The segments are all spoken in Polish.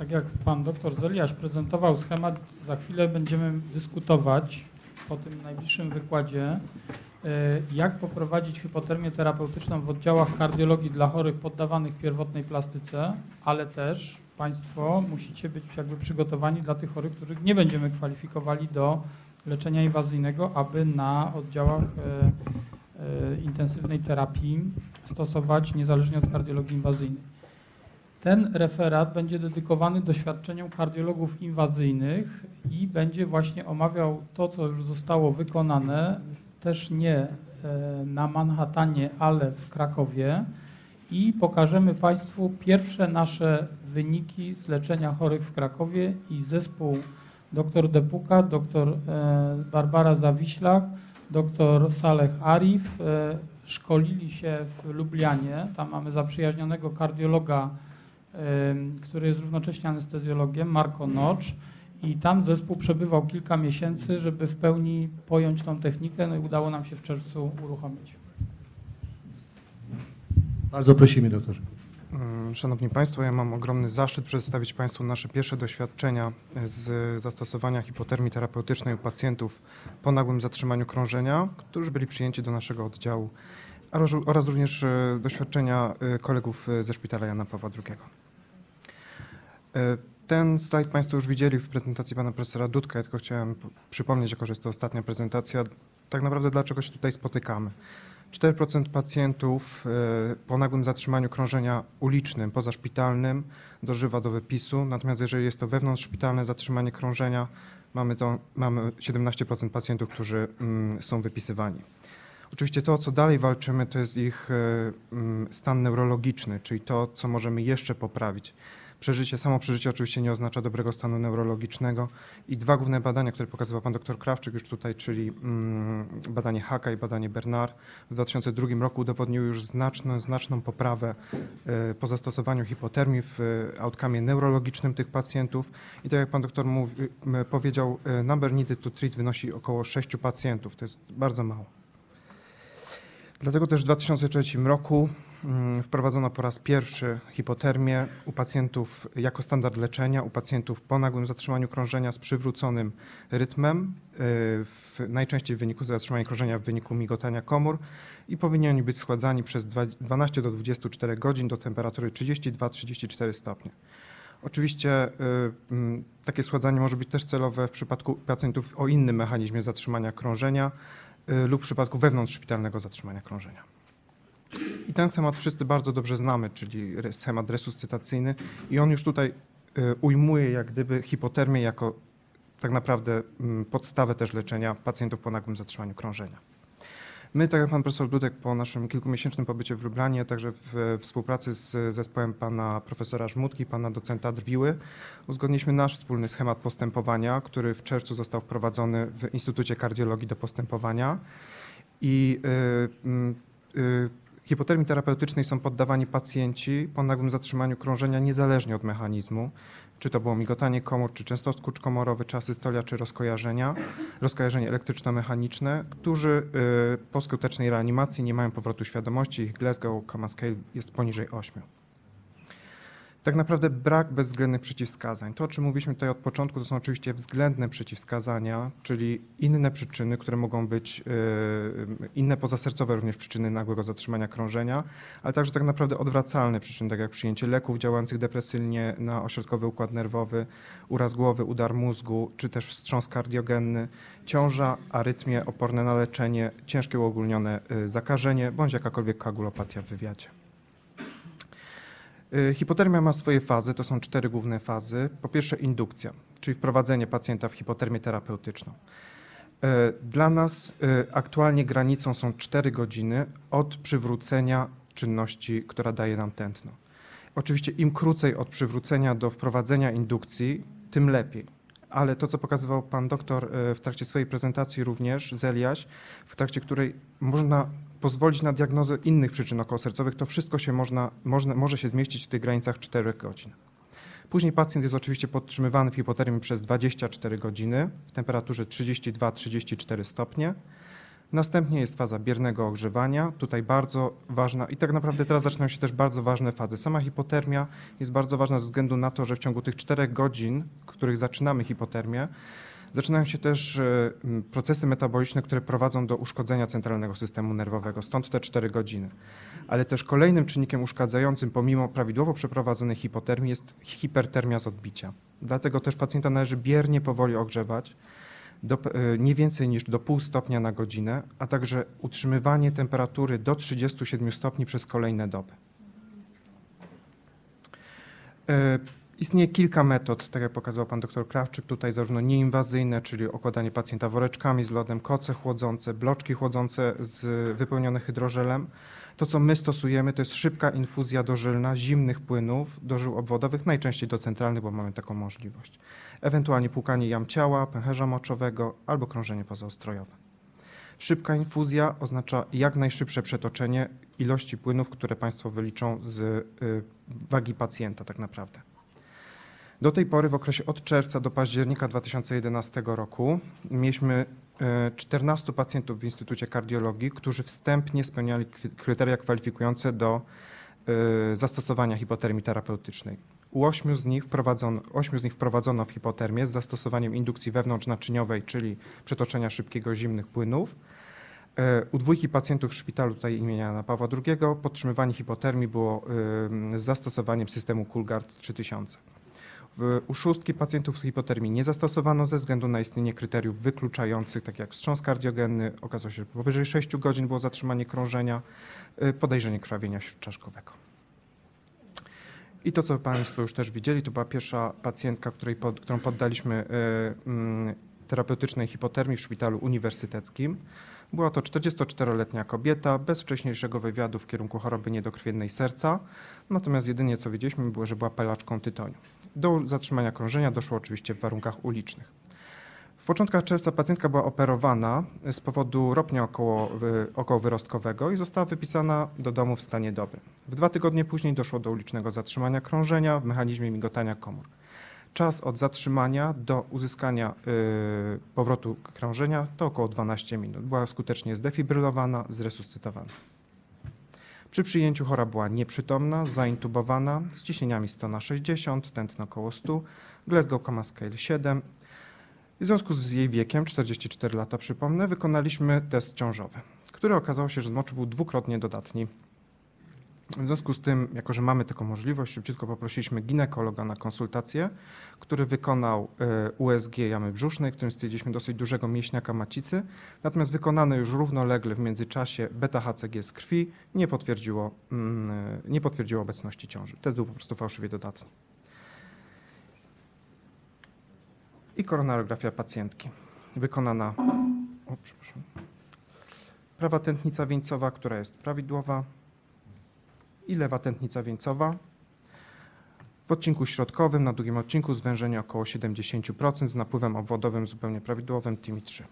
Tak jak pan doktor Zeliasz prezentował schemat, za chwilę będziemy dyskutować po tym najbliższym wykładzie, e, jak poprowadzić hipotermię terapeutyczną w oddziałach kardiologii dla chorych poddawanych pierwotnej plastyce, ale też Państwo musicie być jakby przygotowani dla tych chorych, których nie będziemy kwalifikowali do leczenia inwazyjnego, aby na oddziałach e, e, intensywnej terapii stosować niezależnie od kardiologii inwazyjnej. Ten referat będzie dedykowany doświadczeniom kardiologów inwazyjnych i będzie właśnie omawiał to, co już zostało wykonane, też nie e, na Manhattanie, ale w Krakowie i pokażemy Państwu pierwsze nasze wyniki z leczenia chorych w Krakowie i zespół dr Depuka, dr e, Barbara Zawiślak, dr Saleh Arif e, szkolili się w Lublianie. Tam mamy zaprzyjaźnionego kardiologa, który jest równocześnie anestezjologiem, Marko Nocz. I tam zespół przebywał kilka miesięcy, żeby w pełni pojąć tą technikę, no i udało nam się w czerwcu uruchomić. Bardzo prosimy, doktorze. Mm, szanowni Państwo, ja mam ogromny zaszczyt przedstawić Państwu nasze pierwsze doświadczenia z zastosowania hipotermii terapeutycznej u pacjentów po nagłym zatrzymaniu krążenia, którzy byli przyjęci do naszego oddziału, oraz również e, doświadczenia e, kolegów e, ze szpitala Jana Pawła II. Ten slajd Państwo już widzieli w prezentacji pana profesora Dudka, ja tylko chciałem przypomnieć, jako że jest to ostatnia prezentacja, tak naprawdę dlaczego się tutaj spotykamy. 4% pacjentów po nagłym zatrzymaniu krążenia ulicznym, pozaszpitalnym dożywa do wypisu, natomiast jeżeli jest to wewnątrzszpitalne zatrzymanie krążenia, mamy, to, mamy 17% pacjentów, którzy mm, są wypisywani. Oczywiście to, o co dalej walczymy, to jest ich e, mm, stan neurologiczny, czyli to, co możemy jeszcze poprawić. Przeżycie, samo przeżycie oczywiście nie oznacza dobrego stanu neurologicznego i dwa główne badania, które pokazywał pan dr Krawczyk już tutaj, czyli mm, badanie Haka i badanie Bernard w 2002 roku udowodniły już znaczną, znaczną poprawę e, po zastosowaniu hipotermii w e, outcome neurologicznym tych pacjentów i tak jak pan doktor mówi, powiedział, number needed to treat wynosi około 6 pacjentów, to jest bardzo mało. Dlatego też w 2003 roku Mm, wprowadzono po raz pierwszy hipotermię u pacjentów jako standard leczenia, u pacjentów po nagłym zatrzymaniu krążenia z przywróconym rytmem, y, w, najczęściej w wyniku zatrzymania krążenia w wyniku migotania komór i powinni być schładzani przez 12 do 24 godzin do temperatury 32-34 stopnie. Oczywiście y, mm, takie schładzanie może być też celowe w przypadku pacjentów o innym mechanizmie zatrzymania krążenia lub w przypadku wewnątrzszpitalnego zatrzymania krążenia. I ten schemat wszyscy bardzo dobrze znamy, czyli schemat resuscytacyjny i on już tutaj y, ujmuje jak gdyby hipotermię jako tak naprawdę mm, podstawę też leczenia pacjentów po nagłym zatrzymaniu krążenia. My, tak jak pan profesor Dudek, po naszym kilkumiesięcznym pobycie w Lublanie, także w współpracy z zespołem pana profesora Żmutki, pana docenta Drwiły, uzgodniliśmy nasz wspólny schemat postępowania, który w czerwcu został wprowadzony w Instytucie Kardiologii do postępowania. I y, y, Hipotermii terapeutycznej są poddawani pacjenci po nagłym zatrzymaniu krążenia niezależnie od mechanizmu, czy to było migotanie komór, czy często komorowy, czy asystolia, czy rozkojarzenia, rozkojarzenie elektryczno-mechaniczne, którzy y, po skutecznej reanimacji nie mają powrotu świadomości. Ich Glasgow Coma Scale jest poniżej 8 tak naprawdę brak bezwzględnych przeciwwskazań. To, o czym mówiliśmy tutaj od początku, to są oczywiście względne przeciwwskazania, czyli inne przyczyny, które mogą być e, inne pozasercowe również przyczyny nagłego zatrzymania krążenia, ale także tak naprawdę odwracalne przyczyny, tak jak przyjęcie leków działających depresylnie na ośrodkowy układ nerwowy, uraz głowy, udar mózgu, czy też wstrząs kardiogenny, ciąża, arytmie oporne na leczenie, ciężkie uogólnione e, zakażenie bądź jakakolwiek koagulopatia w wywiadzie. Y, hipotermia ma swoje fazy, to są cztery główne fazy. Po pierwsze indukcja, czyli wprowadzenie pacjenta w hipotermię terapeutyczną. Y, dla nas y, aktualnie granicą są 4 godziny od przywrócenia czynności, która daje nam tętno. Oczywiście im krócej od przywrócenia do wprowadzenia indukcji, tym lepiej. Ale to, co pokazywał pan doktor w trakcie swojej prezentacji również, Zeliaś, w trakcie której można pozwolić na diagnozę innych przyczyn okołosercowych, to wszystko się można, można, może się zmieścić w tych granicach 4 godzin. Później pacjent jest oczywiście podtrzymywany w hipotermii przez 24 godziny w temperaturze 32-34 stopnie. Następnie jest faza biernego ogrzewania, tutaj bardzo ważna i tak naprawdę teraz zaczynają się też bardzo ważne fazy. Sama hipotermia jest bardzo ważna ze względu na to, że w ciągu tych czterech godzin, w których zaczynamy hipotermię, zaczynają się też e, procesy metaboliczne, które prowadzą do uszkodzenia centralnego systemu nerwowego, stąd te 4 godziny. Ale też kolejnym czynnikiem uszkadzającym pomimo prawidłowo przeprowadzonej hipotermii jest hipertermia z odbicia. Dlatego też pacjenta należy biernie powoli ogrzewać, do, e, nie więcej niż do pół stopnia na godzinę, a także utrzymywanie temperatury do 37 stopni przez kolejne doby. Istnieje kilka metod, tak jak pokazał pan dr Krawczyk, tutaj zarówno nieinwazyjne, czyli okładanie pacjenta woreczkami z lodem, koce chłodzące, bloczki chłodzące z, wypełnione hydrożelem. To, co my stosujemy, to jest szybka infuzja dożylna zimnych płynów do żył obwodowych, najczęściej do centralnych, bo mamy taką możliwość. Ewentualnie płukanie jam ciała, pęcherza moczowego albo krążenie pozaostrojowe. Szybka infuzja oznacza jak najszybsze przetoczenie ilości płynów, które Państwo wyliczą z y, wagi pacjenta tak naprawdę. Do tej pory w okresie od czerwca do października 2011 roku mieliśmy e, 14 pacjentów w Instytucie Kardiologii, którzy wstępnie spełniali kryteria kwalifikujące do e, zastosowania hipotermii terapeutycznej. U 8 z nich wprowadzono, 8 z nich wprowadzono w hipotermię z zastosowaniem indukcji wewnątrznaczyniowej, czyli przetoczenia szybkiego zimnych płynów. E, U dwójki pacjentów w szpitalu tutaj imienia Jana Pawła II podtrzymywanie hipotermii było e, z zastosowaniem systemu Coolguard 3000. U szóstki pacjentów z hipotermii nie zastosowano ze względu na istnienie kryteriów wykluczających, tak jak wstrząs kardiogenny. Okazało się, że powyżej 6 godzin było zatrzymanie krążenia, y, podejrzenie krwawienia śródczaszkowego. I to, co Państwo już też widzieli, to była pierwsza pacjentka, której pod, którą poddaliśmy y, mm, terapeutycznej hipotermii w szpitalu uniwersyteckim. Była to 44-letnia kobieta bez wcześniejszego wywiadu w kierunku choroby niedokrwiennej serca, natomiast jedynie co wiedzieliśmy było, że była palaczką tytoniu. Do zatrzymania krążenia doszło oczywiście w warunkach ulicznych. W początkach czerwca pacjentka była operowana z powodu ropnia około, wy- okołowyrostkowego i została wypisana do domu w stanie dobrym. W dwa tygodnie później doszło do ulicznego zatrzymania krążenia w mechanizmie migotania komór. Czas od zatrzymania do uzyskania y, powrotu krążenia to około 12 minut. Była skutecznie zdefibrylowana, zresuscytowana. Przy przyjęciu chora była nieprzytomna, zaintubowana z ciśnieniami 100 na 60, tętno około 100, Glasgow Coma Scale 7. W związku z jej wiekiem, 44 lata przypomnę, wykonaliśmy test ciążowy, który okazało się, że zmocz był dwukrotnie dodatni. W związku z tym, jako że mamy taką możliwość, szybciutko poprosiliśmy ginekologa na konsultację, który wykonał e, USG jamy brzusznej, w którym stwierdziliśmy dosyć dużego mięśniaka macicy, natomiast wykonane już równolegle w międzyczasie beta-HCG z krwi nie potwierdziło, mm, nie potwierdziło obecności ciąży. Test był po prostu fałszywie dodatni. I koronarografia pacjentki wykonana, o, przepraszam, prawa tętnica wieńcowa, która jest prawidłowa, i lewa tętnica wieńcowa. W odcinku środkowym, na drugim odcinku zwężenie około 70% z napływem obwodowym zupełnie prawidłowym TIMI 3.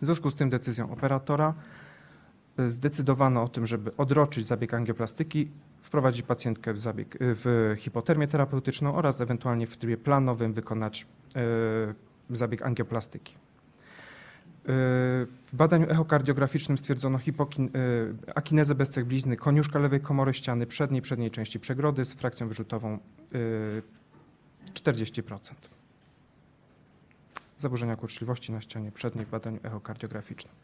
W związku z tym decyzją operatora y, zdecydowano o tym, żeby odroczyć zabieg angioplastyki, wprowadzić pacjentkę w, zabieg, y, w hipotermię terapeutyczną oraz ewentualnie w trybie planowym wykonać y, zabieg angioplastyki. W badaniu echokardiograficznym stwierdzono hipokin, y, akinezę bez cech blizny koniuszka lewej komory ściany przedniej, przedniej części przegrody z frakcją wyrzutową y, 40%. Zaburzenia kurczliwości na ścianie przedniej w badaniu echokardiograficznym.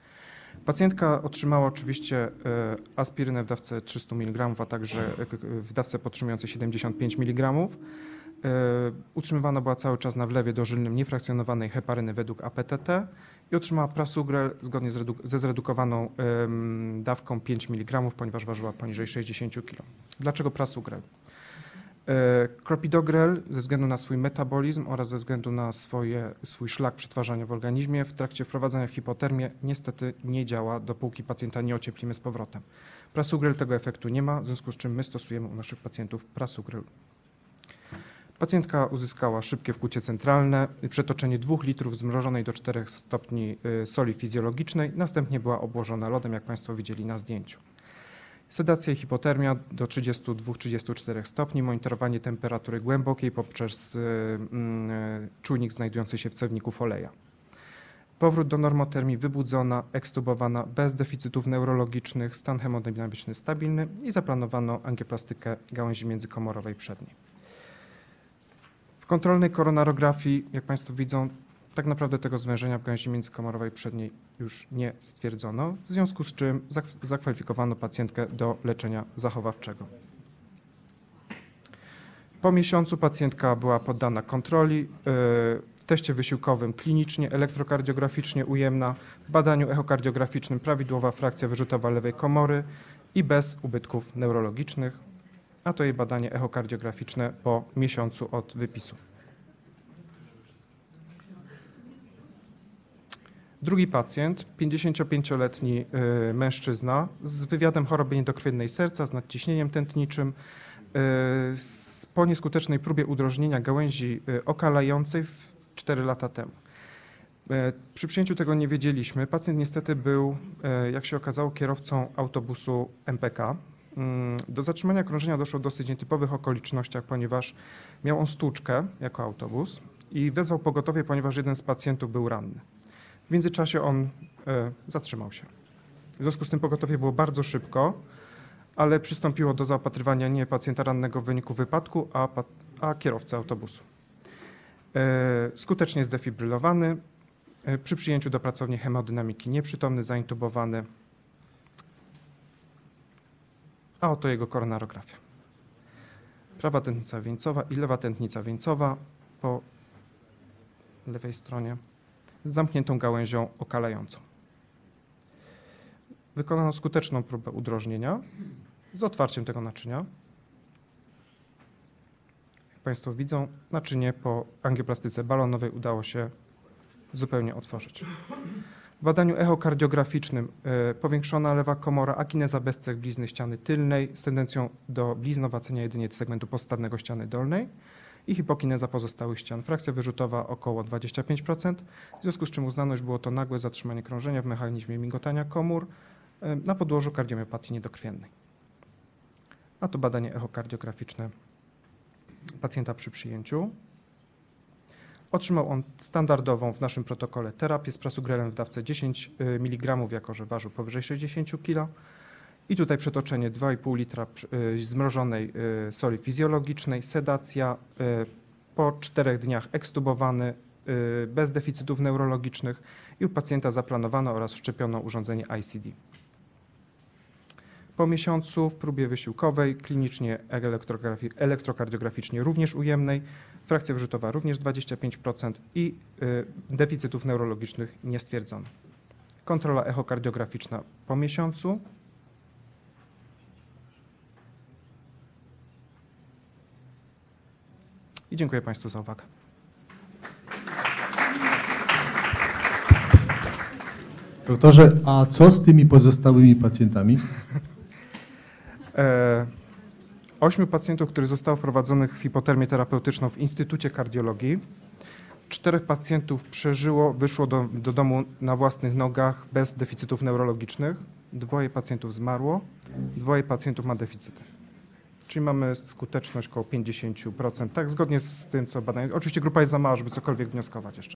Pacjentka otrzymała oczywiście y, aspirynę w dawce 300 mg, a także w dawce podtrzymującej 75 mg. Y, Utrzymywana była cały czas na wlewie dożylnym niefrakcjonowanej heparyny według APTT i otrzymała prasugrel zgodnie ze zredukowaną dawką 5 mg, ponieważ ważyła poniżej 60 kg. Dlaczego prasugrel? E, Clopidogrel ze względu na swój metabolizm oraz ze względu na swoje, swój szlak przetwarzania w organizmie w trakcie wprowadzania w hipotermię niestety nie działa, dopóki pacjenta nie ocieplimy z powrotem. Prasugrel tego efektu nie ma, w związku z czym my stosujemy u naszych pacjentów prasugrel. Pacjentka uzyskała szybkie wkłucie centralne, przetoczenie 2 litrów zmrożonej do 4 stopni y, soli fizjologicznej, następnie była obłożona lodem, jak Państwo widzieli na zdjęciu. Sedacja i hipotermia do 32-34 stopni, monitorowanie temperatury głębokiej poprzez y, mm, y, czujnik znajdujący się w cewniku foleja. Powrót do normotermii, wybudzona, ekstubowana, bez deficytów neurologicznych, stan hemodynamiczny stabilny i zaplanowano angioplastykę gałęzi międzykomorowej przedniej. W kontrolnej koronarografii, jak Państwo widzą, tak naprawdę tego zwężenia w gałęzi międzykomorowej przedniej już nie stwierdzono, w związku z czym zak- zakwalifikowano pacjentkę do leczenia zachowawczego. Po miesiącu pacjentka była poddana kontroli yy, w teście wysiłkowym klinicznie, elektrokardiograficznie ujemna, w badaniu echokardiograficznym prawidłowa frakcja wyrzutowa lewej komory i bez ubytków neurologicznych, a to jej badanie echokardiograficzne po miesiącu od wypisu. Drugi pacjent, 55-letni y, mężczyzna z wywiadem choroby niedokrwiennej serca, z nadciśnieniem tętniczym, y, po nieskutecznej próbie udrożnienia gałęzi y, okalającej w 4 lata temu. Przy przyjęciu tego nie wiedzieliśmy. Pacjent niestety był, jak się okazało, kierowcą autobusu MPK. Mm, Do zatrzymania krążenia doszło w dosyć nietypowych okolicznościach, ponieważ miał on stłuczkę jako autobus i wezwał pogotowie, ponieważ jeden z pacjentów był ranny. W międzyczasie on e, zatrzymał się. W związku z tym pogotowie było bardzo szybko, ale przystąpiło do zaopatrywania nie pacjenta rannego w wyniku wypadku, a, a kierowcy autobusu. E, skutecznie zdefibrylowany. E, przy przyjęciu do pracowni hemodynamiki nieprzytomny, zaintubowany. A oto jego koronarografia. Prawa tętnica wieńcowa i lewa tętnica wieńcowa po lewej stronie z zamkniętą gałęzią okalającą. Wykonano skuteczną próbę udrożnienia z otwarciem tego naczynia. Jak Państwo widzą, naczynie po angioplastyce balonowej udało się zupełnie otworzyć. W badaniu echokardiograficznym e, powiększona lewa komora, akineza bez cech blizny ściany tylnej z tendencją do bliznowacenia jedynie segmentu podstawnego ściany dolnej i hipokineza pozostałych ścian. Frakcja wyrzutowa około 25%, w związku z czym uznano, że było to nagłe zatrzymanie krążenia w mechanizmie migotania komór e, na podłożu kardiomiopatii niedokrwiennej. A to badanie echokardiograficzne pacjenta przy przyjęciu. Otrzymał on standardową w naszym protokole terapię z prasugrelem w dawce 10 mg, jako że ważył powyżej 60 kg. I tutaj przetoczenie 2,5 litra y, zmrożonej y, soli fizjologicznej, sedacja, y, po czterech dniach ekstubowany, y, bez deficytów neurologicznych i u pacjenta zaplanowano oraz wszczepiono urządzenie ICD. Po miesiącu w próbie wysiłkowej, klinicznie elektrokardiograficznie również ujemnej, frakcja wyrzutowa również 25% i y, deficytów neurologicznych nie stwierdzono. Kontrola echokardiograficzna po miesiącu, I dziękuję Państwu za uwagę. Doktorze, a co z tymi pozostałymi pacjentami? E, Ośmiu pacjentów, których zostało wprowadzonych w hipotermię terapeutyczną w Instytucie Kardiologii. Czterech pacjentów przeżyło, wyszło do, do domu na własnych nogach bez deficytów neurologicznych. Dwoje pacjentów zmarło, dwoje pacjentów ma deficyty. Czyli mamy skuteczność około 50%, tak zgodnie z tym, co badają. Oczywiście grupa jest za mała, żeby cokolwiek wnioskować jeszcze.